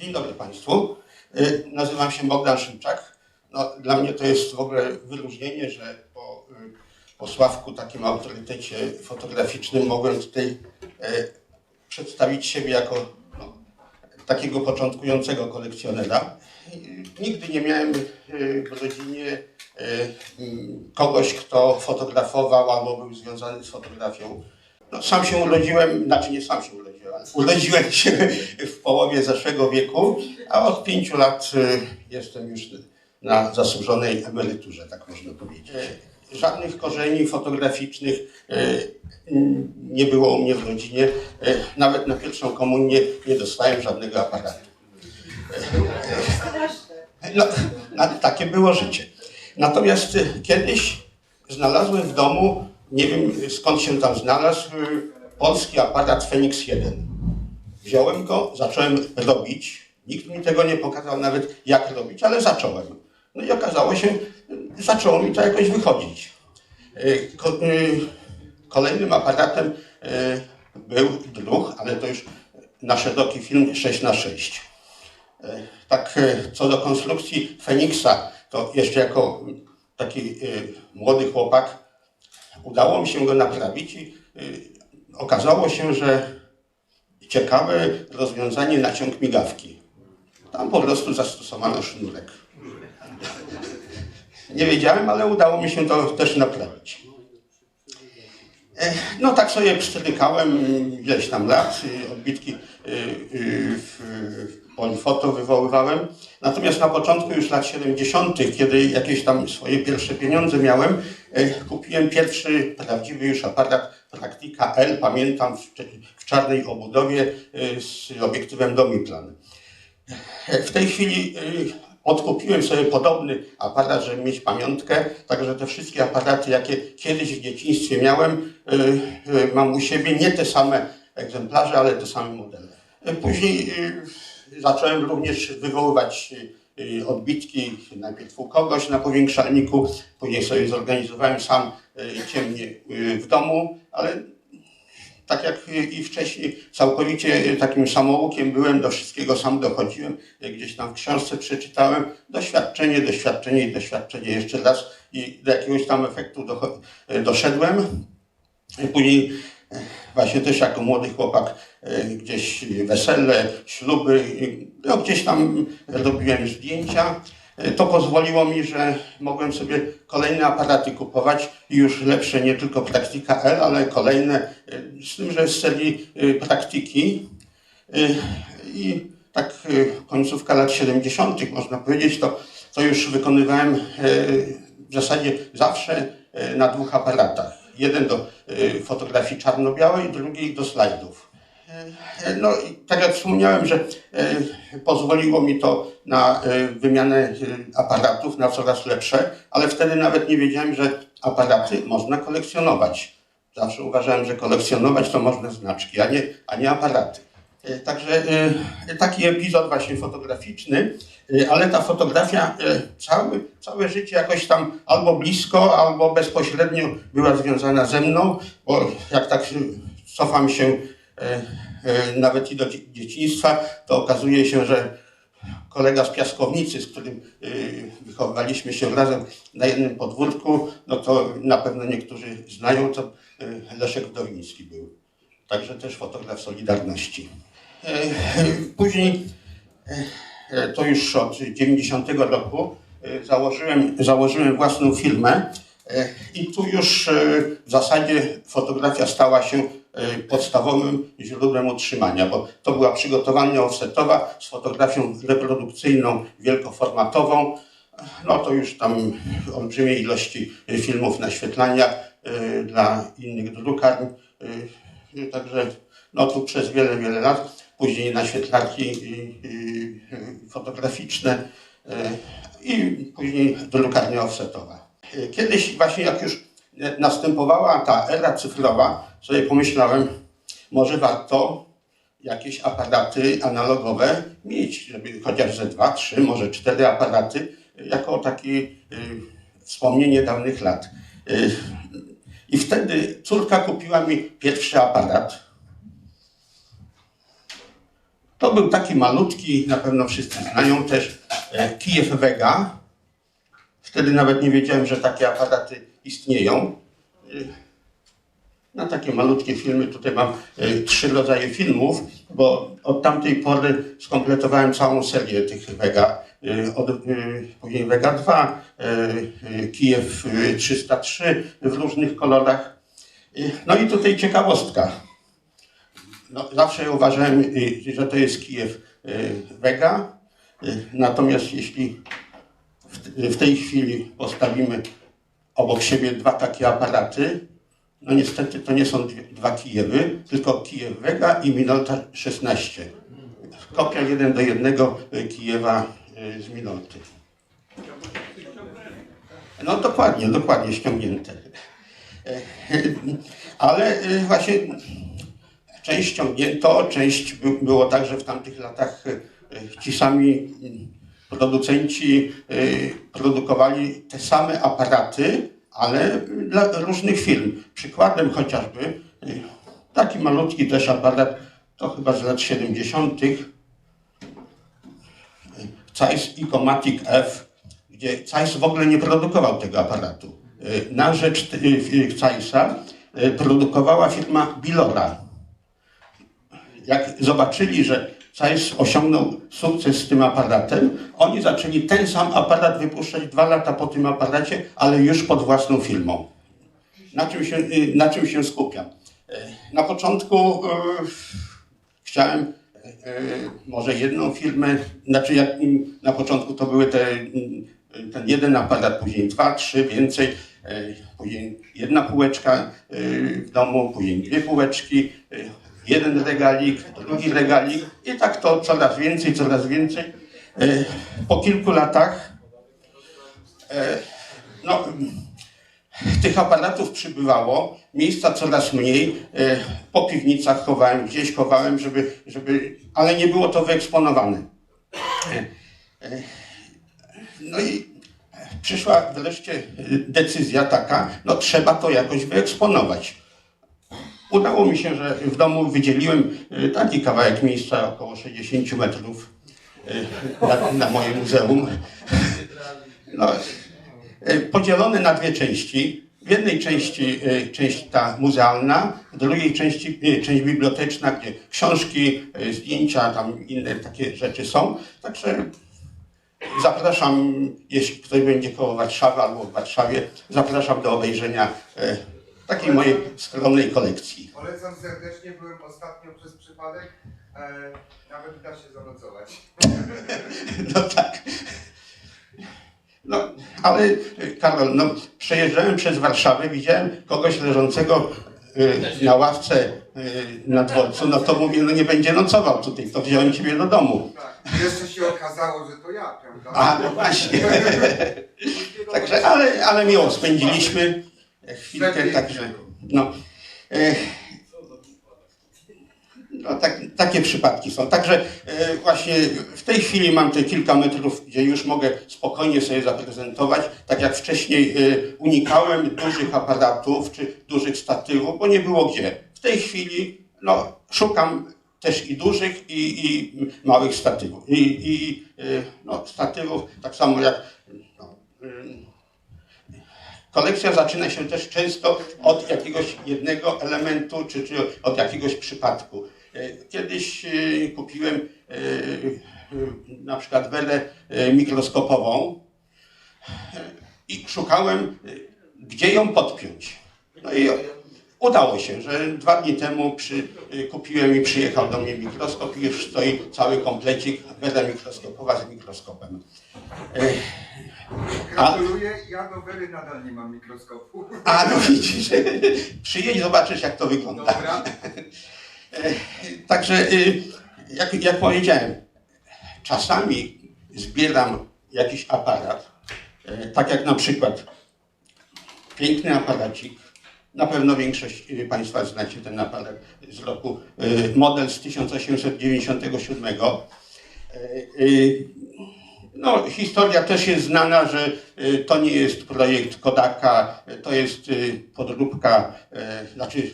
Dzień dobry Państwu. Y, Nazywam się Bogdan Szymczak. No, dla mnie to jest w ogóle wyróżnienie, że po, y, po Sławku, takim autorytecie fotograficznym, mogłem tutaj y, przedstawić siebie jako no, takiego początkującego kolekcjonera. Nigdy nie miałem w rodzinie kogoś, kto fotografował albo był związany z fotografią. No, sam się urodziłem, znaczy nie sam się urodziłem, urodziłem się w połowie zeszłego wieku, a od pięciu lat y, jestem już na zasłużonej emeryturze, tak można powiedzieć. Żadnych korzeni fotograficznych y, nie było u mnie w rodzinie. Y, Nawet na pierwszą komunię nie dostałem żadnego aparatu. No, takie było życie. Natomiast kiedyś znalazłem w domu, nie wiem skąd się tam znalazł, polski aparat Fenix 1. Wziąłem go, zacząłem robić. Nikt mi tego nie pokazał nawet jak robić, ale zacząłem. No i okazało się, zaczęło mi to jakoś wychodzić. Y, y, Kolejnym aparatem y, był druh, ale to już na szeroki film 6 na 6 tak co do konstrukcji Feniksa, to jeszcze jako taki młody chłopak udało mi się go naprawić i okazało się, że ciekawe rozwiązanie na ciąg migawki. Tam po prostu zastosowano sznurek. Nie wiedziałem, ale udało mi się to też naprawić. E, No tak sobie pstrykałem ileś tam lat, y, odbitki y, y, w Polfoto wywoływałem. Natomiast na początku już lat 70., kiedy jakieś tam swoje pierwsze pieniądze miałem, kupiłem pierwszy prawdziwy już aparat Praktika L, pamiętam w, w czarnej obudowie y, z obiektywem Domiplan. W tej chwili odkupiłem sobie podobny aparat, żeby mieć pamiątkę, także te wszystkie aparaty, jakie kiedyś w dzieciństwie miałem, mam u siebie nie te same egzemplarze, ale te same modele. Później zacząłem również wywoływać odbitki, najpierw u kogoś na powiększalniku, później sobie zorganizowałem sam y, ciemnie y, w domu, ale tak jak i wcześniej, całkowicie takim samoukiem byłem, do wszystkiego sam dochodziłem, gdzieś tam w książce przeczytałem, doświadczenie, doświadczenie i doświadczenie jeszcze raz i do jakiegoś tam efektu doszedłem. Później właśnie też jako młody chłopak e, gdzieś wesele, śluby, no gdzieś tam robiłem zdjęcia. E, To pozwoliło mi, że mogłem sobie kolejne aparaty kupować i już lepsze nie tylko Praktika L, ale kolejne, e, z tym, że z serii Praktiki. E, I tak końcówka lat 70. można powiedzieć, to, to już wykonywałem w zasadzie zawsze na dwóch aparatach. Jeden do fotografii czarno-białej, drugi do slajdów. E, No i tak jak wspomniałem, że pozwoliło mi to na wymianę aparatów, na coraz lepsze, ale wtedy nawet nie wiedziałem, że aparaty można kolekcjonować. Zawsze uważałem, że kolekcjonować to można znaczki, a nie, a nie aparaty. E, Także e, taki epizod właśnie fotograficzny, e, ale ta fotografia całe, życie jakoś tam albo blisko, albo bezpośrednio była związana ze mną, bo jak tak cofam się nawet i do dzie- dzieciństwa, to okazuje się, że kolega z piaskownicy, z którym wychowywaliśmy się razem na jednym podwórku, no to na pewno niektórzy znają, to Leszek Wdowiński był. Także też fotograf Solidarności. Później, e, to już od 90 roku, e, założyłem, założyłem własną firmę e, i tu już w zasadzie fotografia stała się podstawowym źródłem utrzymania, bo to była przygotowania offsetowa z fotografią reprodukcyjną, wielkoformatową. No to już tam olbrzymie ilości filmów naświetlania dla innych drukarni. Także no tu przez wiele, wiele lat. Później naświetlarki i, i, e, fotograficzne e, i później drukarnia offsetowa. E, Kiedyś właśnie jak już następowała ta era cyfrowa, sobie pomyślałem, może warto jakieś aparaty analogowe mieć, żeby chociaż ze dwa, trzy, może cztery aparaty, jako takie wspomnienie dawnych lat. Y, I wtedy córka kupiła mi pierwszy aparat. To był taki malutki, na pewno wszyscy znają też, e, Kijew Vega. Wtedy nawet nie wiedziałem, że takie aparaty istnieją. E, Na takie malutkie filmy tutaj mam e, trzy rodzaje filmów, bo od tamtej pory skompletowałem całą serię tych Vega. Od, później Vega 2, e, e, Kijew e, 303 w różnych kolorach. No i tutaj ciekawostka. No, zawsze uważałem, y, że to jest Kijew y, Vega. Y, Natomiast jeśli w, tej chwili postawimy obok siebie dwa takie aparaty, no niestety to nie są dwa Kijewy, tylko Kijew Vega i Minolta 16. Kopia jeden do jednego Kijewa z Minolty. No dokładnie, dokładnie ściągnięte. E, Ale y, właśnie część ściągnięto, część by, było tak, że w tamtych latach y, y, ci sami y, producenci produkowali te same aparaty, ale dla różnych firm. Przykładem chociażby taki malutki też aparat, to chyba z lat 70. Zeiss Icomatic F, gdzie Zeiss w ogóle nie produkował tego aparatu. Na rzecz Zeissa produkowała firma Bilora jak zobaczyli, że Zeiss osiągnął sukces z tym aparatem, oni zaczęli ten sam aparat wypuszczać dwa lata po tym aparacie, ale już pod własną firmą. Na czym się, y, na czym się skupiam? Y, Na początku y, chciałem może jedną firmę, znaczy jak mm, na początku to były te, mm, ten jeden aparat, później dwa, trzy, więcej, później jedna półeczka w domu, później dwie półeczki, jeden regalik, drugi regalik i tak to coraz więcej, coraz więcej. Y, Po kilku latach y, no, tych aparatów przybywało, miejsca coraz mniej, e, po piwnicach chowałem, gdzieś chowałem, żeby, żeby, ale nie było to wyeksponowane. E, e, No i przyszła wreszcie e, decyzja taka, no trzeba to jakoś wyeksponować. Udało mi się, że w domu wydzieliłem e, taki kawałek miejsca, około 60 metrów e, na, na moje muzeum. No, e, podzielony na dwie części. W jednej części część ta muzealna, w drugiej części część biblioteczna, gdzie książki, zdjęcia, tam inne takie rzeczy są. Także zapraszam, jeśli ktoś będzie koło Warszawy albo w Warszawie, zapraszam do obejrzenia takiej mojej skromnej kolekcji. Polecam serdecznie, byłem ostatnio przez przypadek. E, nawet da się zanocować. No tak. No, ale y, Karol, no, przejeżdżałem przez Warszawę, widziałem kogoś leżącego y, na ławce y, na dworcu, no to mówię, no nie będzie nocował tutaj, to wziąłem ciebie do domu. Tak. Jeszcze się okazało, że to ja, prawda? A, no właśnie. Także, ale, ale miło spędziliśmy chwilkę, także, no. E, no tak, takie przypadki są. Także e, właśnie w tej chwili mam te kilka metrów, gdzie już mogę spokojnie sobie zaprezentować. Tak jak wcześniej e, unikałem dużych aparatów czy dużych statywów, bo nie było gdzie. W tej chwili no, szukam też i dużych, i, i małych statywów. I, i e, no, statywów, tak samo jak no, Kolekcja zaczyna się też często od jakiegoś jednego elementu, czy, czy od jakiegoś przypadku. E, Kiedyś e, kupiłem e, na przykład welę mikroskopową i szukałem, gdzie ją podpiąć. No i udało się, że dwa dni temu przy, e, kupiłem i przyjechał do mnie mikroskop i już stoi cały komplecik, wela mikroskopowa z mikroskopem. E, Gratuluję, ja do Wery nadal nie mam mikroskopu. A no widzisz, przyjedź, zobaczysz jak to wygląda. Dobra. E, Także, y, jak, jak powiedziałem, czasami zbieram jakiś aparat, e, tak jak na przykład piękny aparacik, na pewno większość y, Państwa znacie ten aparat z roku, y, model z 1897. E, y, No, historia też jest znana, że to nie jest projekt Kodaka, to jest podróbka, znaczy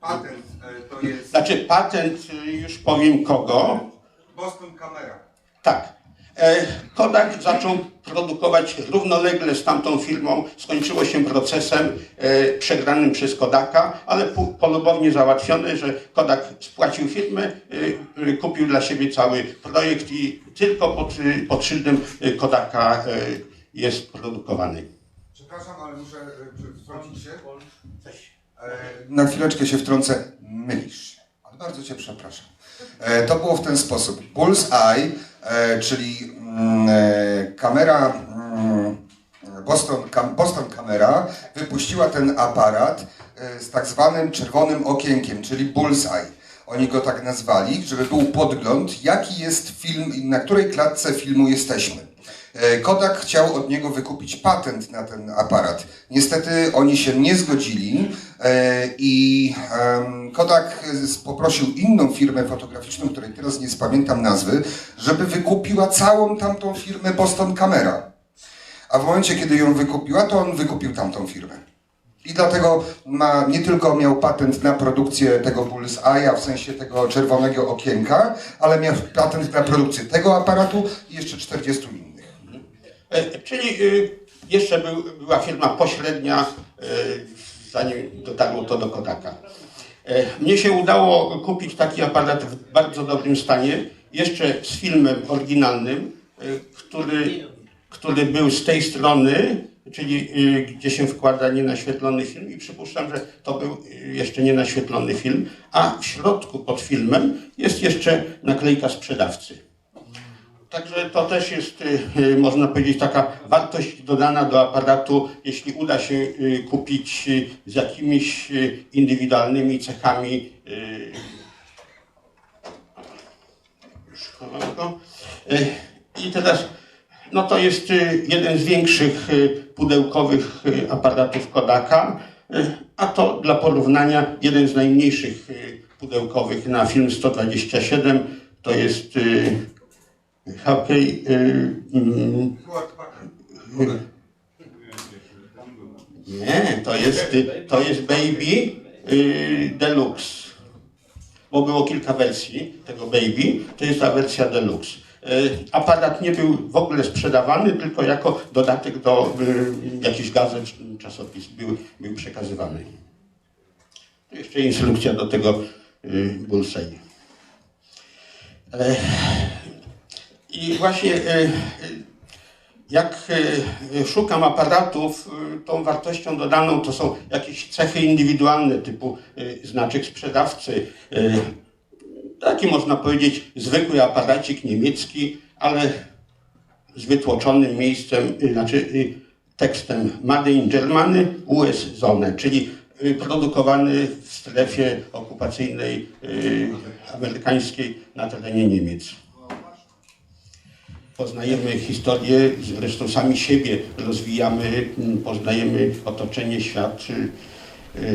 Patent to jest Znaczy patent, już powiem kogo. Boston Camera. Tak. E, Kodak zaczął produkować równolegle z tamtą firmą. Skończyło się procesem e, przegranym przez Kodaka, ale polubownie załatwione, że Kodak spłacił firmę, e, kupił dla siebie cały projekt i tylko pod, pod szyldem Kodaka jest produkowany. Przepraszam, ale muszę wtrącić się. Na chwileczkę się wtrącę. Mylisz się. Ale bardzo Cię przepraszam. To było w ten sposób. Bullseye, czyli mm, e, kamera mm, Boston, Boston Camera wypuściła ten aparat e, z tak zwanym czerwonym okienkiem, czyli Bullseye. Oni go tak nazwali, żeby był podgląd, jaki jest film na której klatce filmu jesteśmy. E, Kodak chciał od niego wykupić patent na ten aparat. Niestety oni się nie zgodzili e, i Kodak poprosił inną firmę fotograficzną, której teraz nie spamiętam nazwy, żeby wykupiła całą tamtą firmę Boston Camera. A w momencie, kiedy ją wykupiła, to on wykupił tamtą firmę. I dlatego ma, nie tylko miał patent na produkcję tego Bullseye'a, w sensie tego czerwonego okienka, ale miał patent na produkcję tego aparatu i jeszcze 40 innych. E, Czyli y, jeszcze był, była firma pośrednia, y, zanim dotarło to do Kodaka. E, Mnie się udało kupić taki aparat w bardzo dobrym stanie, jeszcze z filmem oryginalnym, który, który był z tej strony, czyli gdzie się wkłada nienaświetlony film i przypuszczam, że to był jeszcze nienaświetlony film, a w środku pod filmem jest jeszcze naklejka sprzedawcy. Także to też jest, y, y, można powiedzieć, taka wartość dodana do aparatu, jeśli uda się y, kupić z jakimiś indywidualnymi cechami. I teraz, no to jest jeden z większych pudełkowych aparatów Kodaka, a to dla porównania jeden z najmniejszych pudełkowych na film 127 to jest y, Hawkey, y, mm, nie, to jest, y, to jest Baby y, Deluxe. Bo było kilka wersji tego Baby, to jest ta wersja Deluxe. Y, Aparat nie był w ogóle sprzedawany, tylko jako dodatek do y, jakichś gazet, czasopis był, był przekazywany. Tu Jeszcze instrukcja do tego y, Bullseye. I właśnie e, e, jak e, szukam aparatów, tą wartością dodaną to są jakieś cechy indywidualne, typu znaczek sprzedawcy, taki można powiedzieć zwykły aparacik niemiecki, ale z wytłoczonym miejscem, znaczy tekstem Made in Germany US Zone, czyli produkowany w strefie okupacyjnej amerykańskiej na terenie Niemiec poznajemy historię, zresztą sami siebie rozwijamy, m, poznajemy otoczenie, świat, y, y,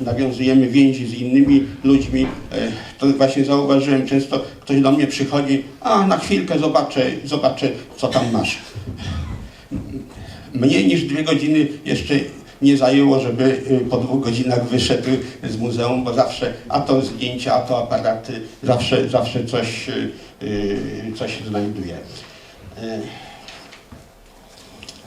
y, nawiązujemy więzi z innymi ludźmi. Y, To właśnie zauważyłem, często ktoś do mnie przychodzi, a na chwilkę zobaczę, zobaczę co tam masz. Mniej niż dwie godziny jeszcze nie zajęło, żeby y, po dwóch godzinach wyszedł z muzeum, bo zawsze a to zdjęcia, a to aparaty, zawsze, zawsze coś, y, y, coś znajduje. Y,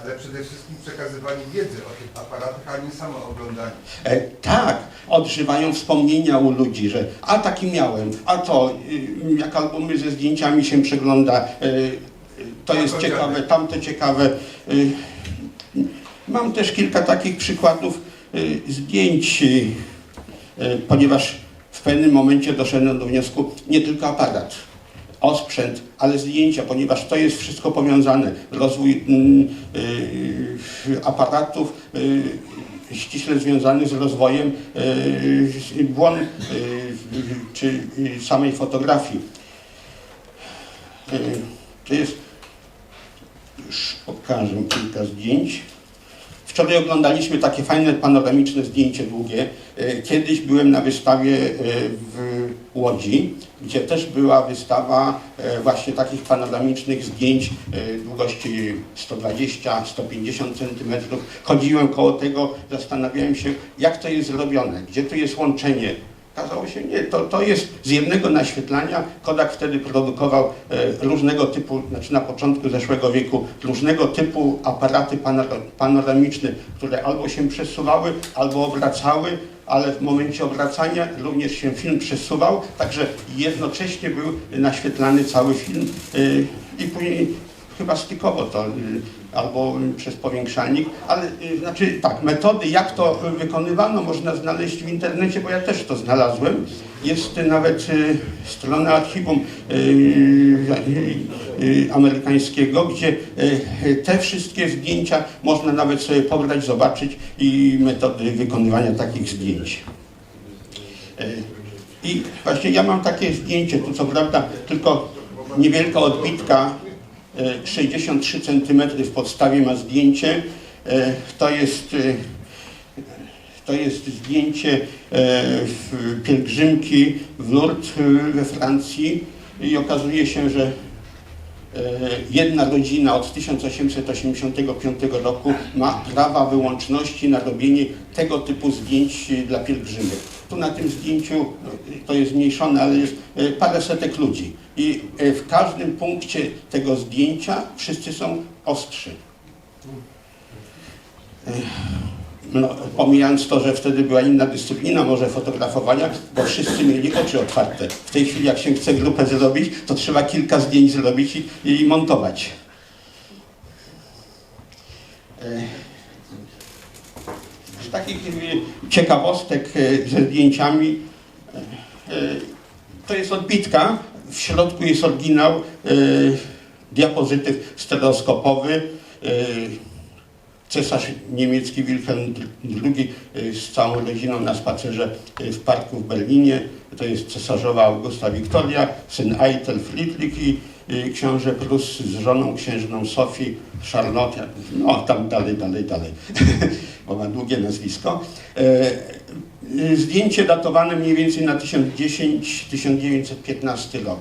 Ale przede wszystkim przekazywanie wiedzy o tych aparatach, a nie samo oglądanie. E, tak, odżywają wspomnienia u ludzi, że a taki miałem, a to, y, jak albumy ze zdjęciami się przegląda, y, to jest to ciekawe, dziadek. tamto ciekawe. Y, Mam też kilka takich przykładów y, zdjęć, y, ponieważ w pewnym momencie doszedłem do wniosku, nie tylko aparat, osprzęt, ale zdjęcia, ponieważ to jest wszystko powiązane. Rozwój mm, y, aparatów y, ściśle związany z rozwojem y, błon y, czy y, samej fotografii. Y, To jest, już pokażę kilka zdjęć. Wczoraj oglądaliśmy takie fajne panoramiczne zdjęcie długie. Kiedyś byłem na wystawie w Łodzi, gdzie też była wystawa e, właśnie takich panoramicznych zdjęć e, długości 120-150 cm. Chodziłem koło tego, zastanawiałem się, jak to jest zrobione, gdzie tu jest łączenie. Okazało się, nie, to, to jest z jednego naświetlania. Kodak wtedy produkował e, różnego typu, znaczy na początku zeszłego wieku, różnego typu aparaty panor- panoramiczne, które albo się przesuwały, albo obracały, ale w momencie obracania również się film przesuwał, także jednocześnie był naświetlany cały film y, i później chyba stykowo to y, albo przez powiększalnik, ale y, znaczy tak, metody jak to wykonywano można znaleźć w internecie, bo ja też to znalazłem. Jest nawet y, strona archiwum y, amerykańskiego, gdzie te wszystkie zdjęcia można nawet sobie pobrać, zobaczyć i metody wykonywania takich zdjęć. I właśnie ja mam takie zdjęcie, tu co prawda tylko niewielka odbitka, 63 cm w podstawie ma zdjęcie. E, To jest, e, to jest zdjęcie e, pielgrzymki w Lourdes e, we Francji i okazuje się, że E, jedna rodzina od 1885 roku ma prawa wyłączności na robienie tego typu zdjęć e, dla pielgrzymek. Tu na tym zdjęciu e, to jest zmniejszone, ale jest e, parę setek ludzi. I e, w każdym punkcie tego zdjęcia wszyscy są ostrzy. No, pomijając to, że wtedy była inna dyscyplina może fotografowania, bo wszyscy mieli oczy otwarte. W tej chwili jak się chce grupę zrobić, to trzeba kilka zdjęć zrobić i, i montować. Z takich e, ciekawostek e, ze zdjęciami e, to jest odbitka, w środku jest oryginał, diapozytyw stereoskopowy, cesarz niemiecki Wilhelm II z całą rodziną na spacerze w parku w Berlinie. To jest cesarzowa Augusta Wiktoria, syn Eitel Friedrich i książę Prus z żoną księżną Sofii Charlotte. No tam dalej, dalej, dalej, bo ma długie nazwisko. E, y, Zdjęcie datowane mniej więcej na 1010-1915 rok.